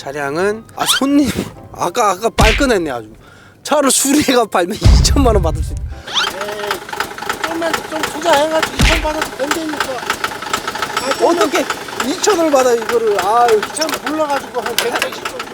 차량은 아 손님 아까 아까 빨끈했네 아주 차를 수리해가 팔면 2천만 원 받을 수 있다. 좀만 좀 투자해가지고 이천 받아도 된다니까. 아, 어떻게 2천을 받아 이거를 아유 이천 불러가지고 한180정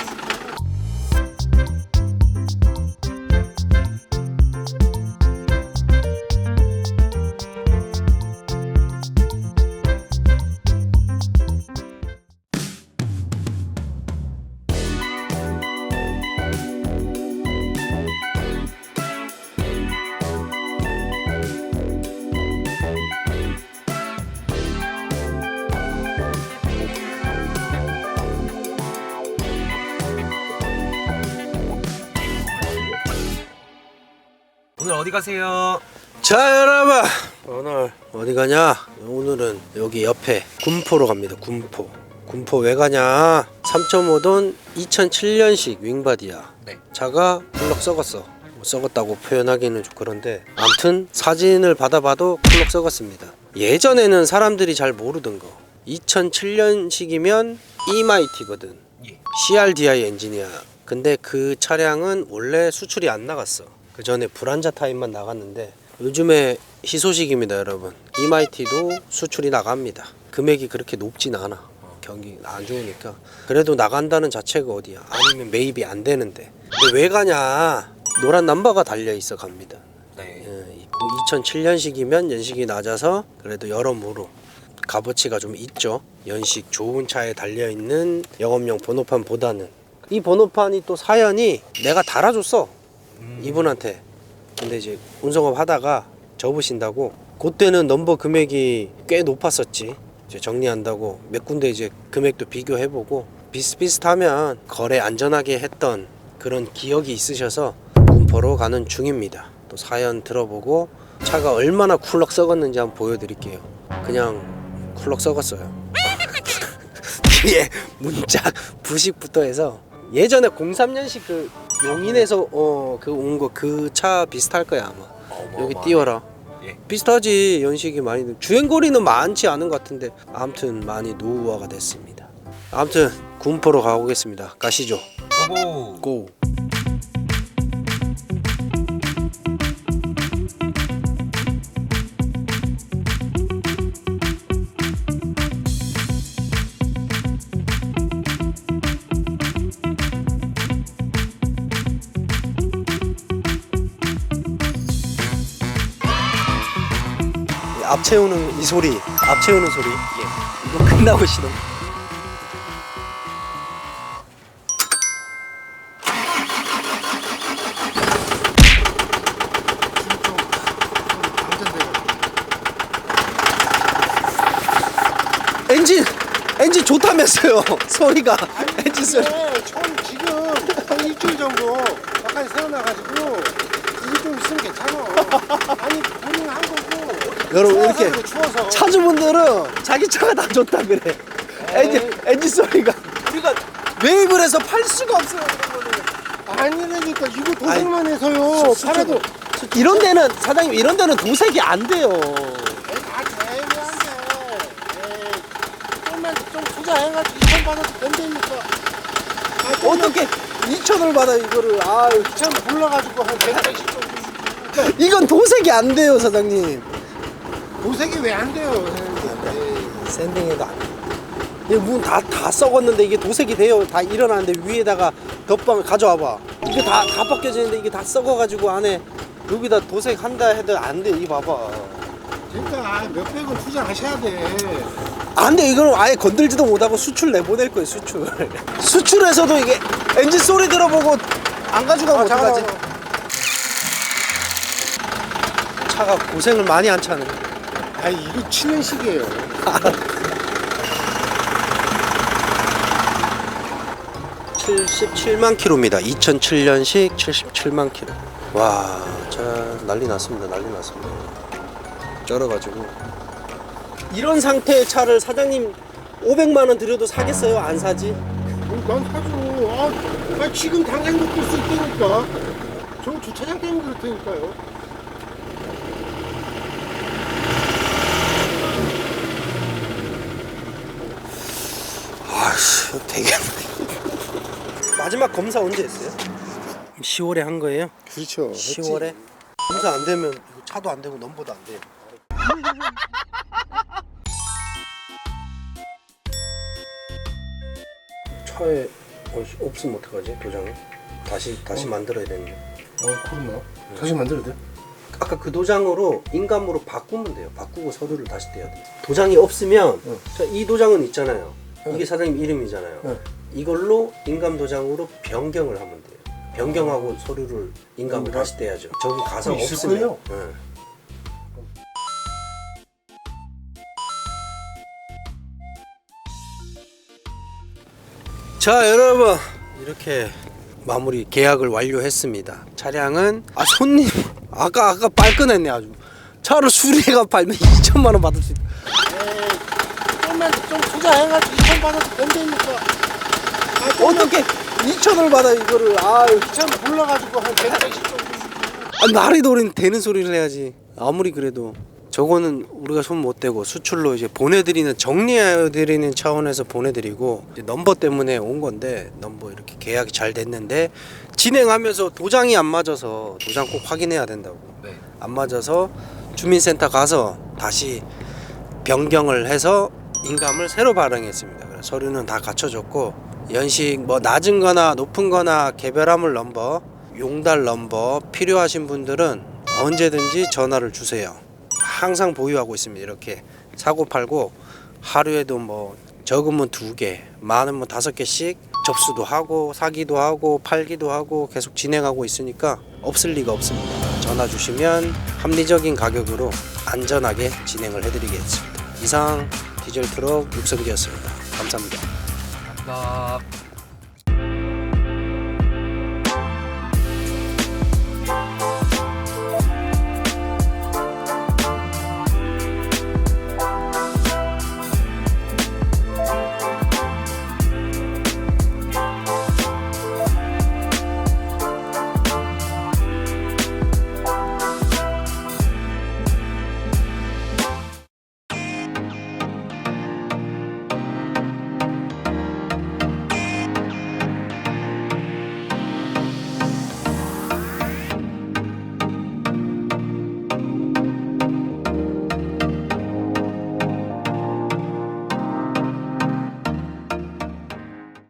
오늘 어디 가세요? 자 여러분 오늘 어디 가냐 오늘은 여기 옆에 군포로 갑니다 군포 군포 왜 가냐 3.5돈 2007년식 윙바디야 네. 차가 쿨럭 썩었어 뭐 썩었다고 표현하기는 좀 그런데 암튼 사진을 받아봐도 쿨럭 썩었습니다 예전에는 사람들이 잘 모르던 거 2007년식이면 이마이티거든 예. CRDI 엔지니어. 근데 그 차량은 원래 수출이 안 나갔어. 그 전에 불안자 타입만 나갔는데 요즘에 희소식입니다, 여러분. 이마이티도 수출이 나갑니다. 금액이 그렇게 높진 않아. 경기 안 좋으니까. 그래도 나간다는 자체가 어디야? 아니면 매입이 안 되는데. 근데 왜 가냐? 노란 남바가 달려 있어 갑니다. 네. 예, 2007년식이면 연식이 낮아서 그래도 여러모로 값어치가 좀 있죠. 연식 좋은 차에 달려 있는 영업용 번호판보다는 이 번호판이 또 사연이 내가 달아줬어 이분한테. 근데 이제 운송업 하다가 접으신다고 그때는 넘버 금액이 꽤 높았었지. 이제 정리한다고 몇 군데 이제 금액도 비교해보고 비슷비슷하면 거래 안전하게 했던 그런 기억이 있으셔서 군포로 가는 중입니다. 또 사연 들어보고 차가 얼마나 쿨럭 썩었는지 한번 보여드릴게요. 그냥 쿨럭 썩었어요. 뒤에 문짝 부식부터 해서 예전에 03년식 그 용인에서 어 그 온 거 그 차 비슷할 거야 아마. 여기 어마어마하네. 띄워라. 예. 비슷하지 연식이 많이 주행 거리는 많지 않은 것 같은데 아무튼 많이 노후화가 됐습니다. 아무튼 군포로 가보겠습니다. 가시죠. 고고. 고. 앞 채우는 이 소리, 앞 채우는 소리. 예. 이거 끝나고 시동. 엔진 엔진 좋다면서요 소리가 엔진 소리 네, 처음 지금 한 일주일 정도 바깥에 세워놔가지고 이게 좀 있으면 괜찮아. 아니 본인 한 거고. 여러분, 이렇게 추워서. 차주분들은 자기 차가 다 좋다 그래 엔진 엔진 소리가 우리가 매입을 해서 팔 수가 없어요. 아니라니까 이거 도색만 해서요. 수- 팔아도 이런 데는 사장님 이런 데는 도색이 안 돼요 에이, 다 애매한데. 좀만 좀 투자해가지고 이천 받아도 된다니까. 아, 좀만 어떻게 2천을 받아 이거를 아유 이천 불러가지고 한180 정도. 이건 도색이 안 돼요 사장님 도색이 왜 안 돼요? 안 돼. 문다 다 썩었는데 이게 도색이 돼요. 다 일어나는데 위에다가 덧방을 가져와봐. 이게 다 다 벗겨지는데 이게 다 썩어가지고 안에 여기다 도색한다 해도 안 돼. 이 봐봐. 그러니까 몇백은 투자하셔야 돼. 안 돼. 이거는 아예 건들지도 못하고 수출 내보낼 거예요. 수출. 수출에서도 이게 엔진 소리 들어보고 안 가져가면 아. 어떡하지? 차가 고생을 많이 한 차네. 아 이거 7년식이에요. 칠십 77만 킬로입니다. 2007년식 77만 킬로. 와, 자 난리 났습니다. 난리 났습니다. 쩔어가지고 이런 상태의 차를 사장님 500만 원 들여도 사겠어요? 안 사지? 어, 난 사줘. 아, 아, 지금 당장 느낄 수 있다니까. 저 주차장 때문에 그렇다니까요. 아씨, 되게 마지막 검사 언제 했어요? 10월에 한 거예요? 그렇죠. 10월에 검사 안 되면 이거 차도 안 되고 넘버도 안 돼요. 차에 어, 없으면 어떡하지 도장을? 다시 다시 만들어야 되는데. 어, 그렇나? 다시 만들어야 돼? 아까 그 도장으로 인감으로 바꾸면 돼요. 바꾸고 서류를 다시 떼야 돼. 도장이 없으면 응. 자, 이 도장은 있잖아요. 응. 이게 사장님 이름이잖아요. 응. 이걸로 인감 도장으로 변경을 하면 돼요. 변경하고 서류를 인감을 응. 다시 떼야죠. 저기 가서 그거 있을 없으면. 거예요? 응. 자 여러분 이렇게 마무리 계약을 완료했습니다. 차량은 아 손님 아까 아까 빨끈했네 아주 차로 수리가 팔면 2천만 원 받을 수 있다. 좀 투자해가지고 2천 받아도 된다니까. 아, 어떻게 2천을 받아 이거를 아유 2천 불러가지고 한 180 정도. 아, 날이 도린 되는 소리를 해야지 아무리 그래도 저거는 우리가 손 못 대고 수출로 이제 보내드리는 정리해드리는 차원에서 보내드리고 이제 넘버 때문에 온 건데 넘버 이렇게 계약이 잘 됐는데 진행하면서 도장이 안 맞아서 도장 꼭 확인해야 된다고 네. 안 맞아서 주민센터 가서 다시 변경을 해서 인감을 새로 발행했습니다. 그래서 서류는 다 갖춰졌고 연식 뭐 낮은 거나 높은 거나 개별화물 넘버, 용달 넘버 필요하신 분들은 언제든지 전화를 주세요. 항상 보유하고 있습니다. 이렇게 사고 팔고 하루에도 뭐 적으면 두 개, 많으면 다섯 개씩 접수도 하고 사기도 하고 팔기도 하고 계속 진행하고 있으니까 없을 리가 없습니다. 전화 주시면 합리적인 가격으로 안전하게 진행을 해드리겠습니다. 이상 디젤 트럭 육성기였습니다. 감사합니다. 감사합니다.